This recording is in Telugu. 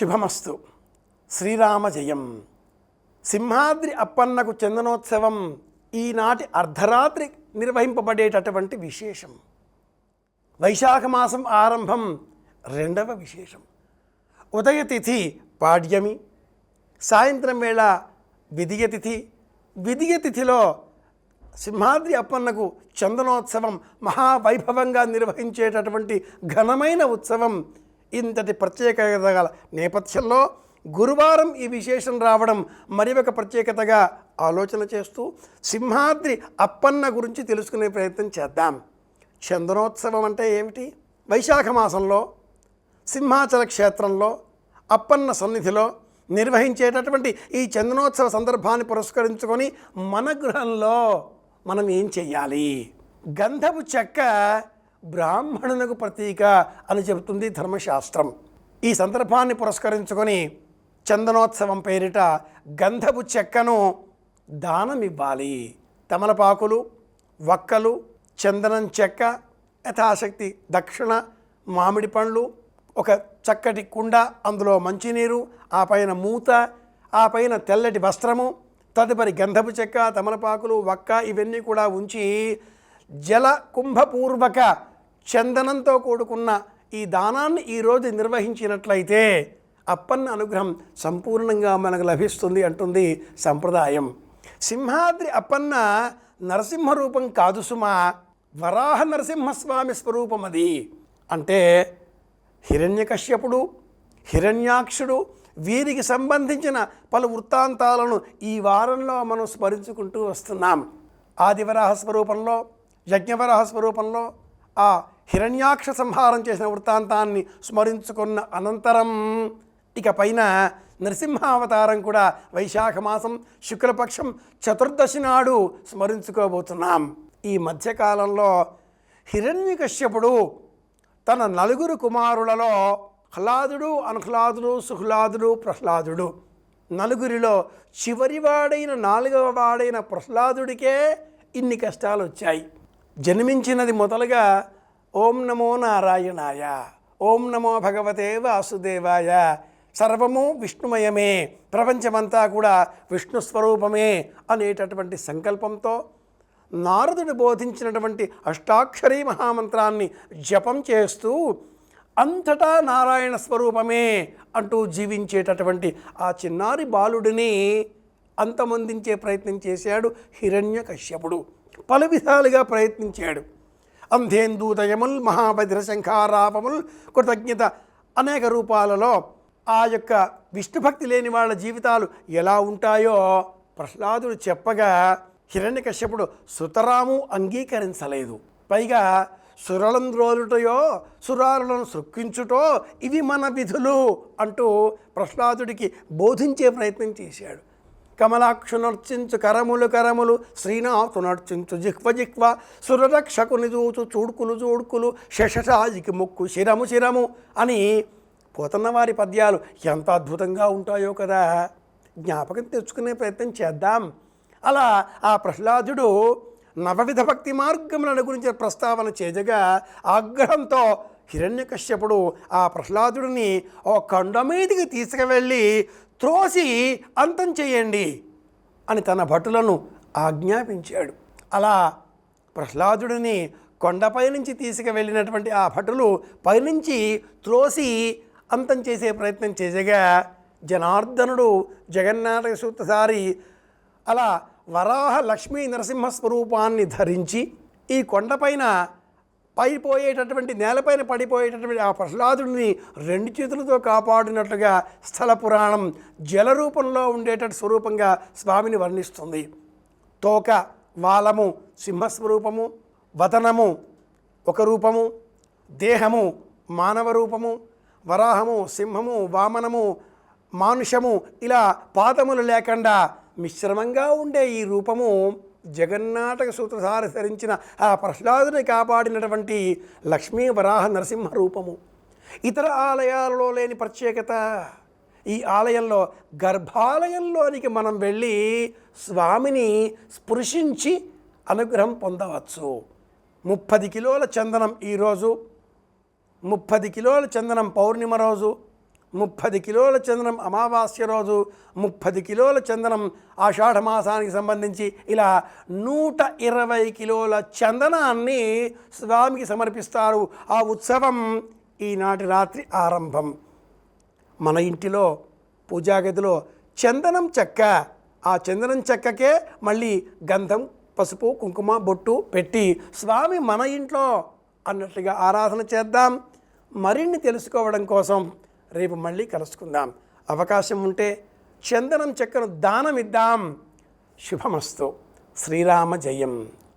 శుభమస్తు. శ్రీరామ జయం సింహాద్రి అప్పన్నకు చందనోత్సవం ఈనాటి అర్ధరాత్రి నిర్వహింపబడేటటువంటి విశేషం. వైశాఖ మాసం ఆరంభం రెండవ విశేషం. ఉదయతిథి పాడ్యమి. సాయంత్రం వేళ విదియతిథి విదియతిథిలో సింహాద్రి అప్పన్నకు చందనోత్సవం మహావైభవంగా నిర్వహించేటటువంటి ఘనమైన ఉత్సవం ఇంతటి ప్రత్యేకత గల నేపథ్యంలో గురువారం ఈ విశేషం రావడం మరి ఒక ప్రత్యేకతగా ఆలోచన చేస్తూ సింహాద్రి అప్పన్న గురించి తెలుసుకునే ప్రయత్నం చేద్దాం. చందనోత్సవం అంటే ఏమిటి? వైశాఖ మాసంలో సింహాచల క్షేత్రంలో అప్పన్న సన్నిధిలో నిర్వహించేటటువంటి ఈ చందనోత్సవ సందర్భాన్ని పురస్కరించుకొని మన గృహంలో మనం ఏం చెయ్యాలి? గంధపు చెక్క బ్రాహ్మణునకు ప్రతీక అని చెబుతుంది ధర్మశాస్త్రం. ఈ సందర్భాన్ని పురస్కరించుకొని చందనోత్సవం పేరిట గంధపు చెక్కను దానం ఇవ్వాలి తమలపాకులు వక్కలు చందనం చెక్క యథాశక్తి దక్షిణ మామిడి పండ్లు ఒక చక్కటి కుండ అందులో మంచినీరు ఆ పైన మూత ఆ పైన తెల్లటి వస్త్రము తదుపరి గంధపు చెక్క తమలపాకులు వక్క ఇవన్నీ కూడా ఉంచి జల కుంభపూర్వక చందనంతో కూడుకున్న ఈ దానాన్ని ఈరోజు నిర్వహించినట్లయితే అప్పన్న అనుగ్రహం సంపూర్ణంగా మనకు లభిస్తుంది అంటుంది సంప్రదాయం. సింహాద్రి అప్పన్న నరసింహ రూపం కాదు సుమా వరాహ నరసింహస్వామి స్వరూపం అది. అంటే హిరణ్యకశ్యపుడు హిరణ్యాక్షుడు వీరికి సంబంధించిన పలు వృత్తాంతాలను ఈ వారంలో మనం స్మరించుకుంటూ వస్తున్నాం. ఆదివరాహ స్వరూపంలో యజ్ఞవరాహ స్వరూపంలో ఆ హిరణ్యాక్ష సంహారం చేసిన వృత్తాంతాన్ని స్మరించుకున్న అనంతరం ఇక పైన నరసింహావతారం కూడా వైశాఖ మాసం శుక్లపక్షం చతుర్దశి నాడు స్మరించుకోబోతున్నాం. ఈ మధ్యకాలంలో హిరణ్యకశ్యపుడు తన నలుగురు కుమారులలో హ్లాదుడు అనుహ్లాదుడు సుహ్లాదుడు ప్రహ్లాదుడు. నలుగురిలో చివరివాడైన నాలుగవ వాడైన ప్రహ్లాదుడికే ఇన్ని కష్టాలు వచ్చాయి జన్మించినది మొదలుగా ఓం నమో నారాయణాయ ఓం నమో భగవతే వాసుదేవాయ. సర్వము విష్ణుమయమే ప్రపంచమంతా కూడా విష్ణు స్వరూపమే అనేటటువంటి సంకల్పంతో నారదుడు బోధించినటువంటి అష్టాక్షరీ మహామంత్రాన్ని జపం చేస్తూ అంతటా నారాయణ స్వరూపమే అంటూ జీవించేటటువంటి ఆ చిన్నారి బాలుడిని అంతమొందించే ప్రయత్నం చేశాడు హిరణ్య కశ్యపుడు. పలు విధాలుగా ప్రయత్నించాడు. అంధేందూదయముల్ మహాభద్ర శంఖారాపముల్ కృతజ్ఞత. అనేక రూపాలలో ఆ యొక్క విష్ణుభక్తి లేని వాళ్ళ జీవితాలు ఎలా ఉంటాయో ప్రహ్లాదుడు చెప్పగా హిరణ్యకశ్యపుడు సుతరాము అంగీకరించలేదు. పైగా సురలంద్రోలుటయో సురారులను సృక్కించుటో ఇవి మన విధులు అంటూ ప్రహ్లాదుడికి బోధించే ప్రయత్నం చేశాడు. కమలాక్షు నర్చించు కరములు కరములు శ్రీనాథు నర్చించు జిహ్వ జిహ్వ సురరక్షకుని చూచు చూడుకులు చూడుకులు శశశాజికి ముక్కు శిరము శిరము అని పోతన్నవారి పద్యాలు ఎంత అద్భుతంగా ఉంటాయో కదా. జ్ఞాపకం తెచ్చుకునే ప్రయత్నం చేద్దాం. అలా ఆ ప్రహ్లాదుడు నవవిధ భక్తి మార్గములను గురించి ప్రస్తావన చేయగా ఆగ్రహంతో హిరణ్యకశ్యపుడు ఆ ప్రహ్లాదుడిని ఓ కొండ మీదికి తీసుకువెళ్ళి త్రోసి అంతం చేయండి అని తన భటులను ఆజ్ఞాపించాడు. అలా ప్రహ్లాదుడిని కొండపై నుంచి తీసుకువెళ్ళినటువంటి ఆ భటులు పైనుంచి త్రోసి అంతం చేసే ప్రయత్నం చేసేగా జనార్దనుడు జగన్నాథ సూత్రధారి అలా వరాహ లక్ష్మీ నరసింహ స్వరూపాన్ని ధరించి ఈ కొండపైన పైపోయేటటువంటి నేలపైన పడిపోయేటటువంటి ఆ ప్రహ్లాదుడిని రెండు చేతులతో కాపాడినట్లుగా స్థల పురాణం జల రూపంలో ఉండేటట్టు స్వరూపంగా స్వామిని వర్ణిస్తుంది. తోక వాలము సింహస్వరూపము వదనము ఒక రూపము దేహము మానవ రూపము వరాహము సింహము వామనము మానుషము ఇలా పాదములు లేకుండా మిశ్రమంగా ఉండే ఈ రూపము జగన్నాటక సూత్రధారి ధరించిన ఆ ప్రహ్లాదుని కాపాడినటువంటి లక్ష్మీ వరాహ నరసింహ రూపము. ఇతర ఆలయాలలో లేని ప్రత్యేకత ఈ ఆలయంలో గర్భాలయంలోనికి మనం వెళ్ళి స్వామిని స్పృశించి అనుగ్రహం పొందవచ్చు. ముప్పది కిలోల చందనం ఈరోజు ముప్పది కిలోల చందనం పౌర్ణిమ రోజు ముప్పది కిలోల చందనం అమావాస్య రోజు ముప్పది కిలోల చందనం ఆషాఢ మాసానికి సంబంధించి ఇలా నూట ఇరవై కిలోల చందనాన్ని స్వామికి సమర్పిస్తారు. ఆ ఉత్సవం ఈనాటి రాత్రి ఆరంభం. మన ఇంటిలో పూజా గదిలో చందనం చెక్క. ఆ చందనం చెక్కకే మళ్ళీ గంధం పసుపు కుంకుమ బొట్టు పెట్టి స్వామి మన ఇంట్లో అన్నట్లుగా ఆరాధన చేద్దాం. మరిన్ని తెలుసుకోవడం కోసం రేపు మళ్ళీ కలుసుకుందాం. అవకాశం ఉంటే చందనం చెక్కను దానమిద్దాం. శుభమస్తు. శ్రీరామ జయం.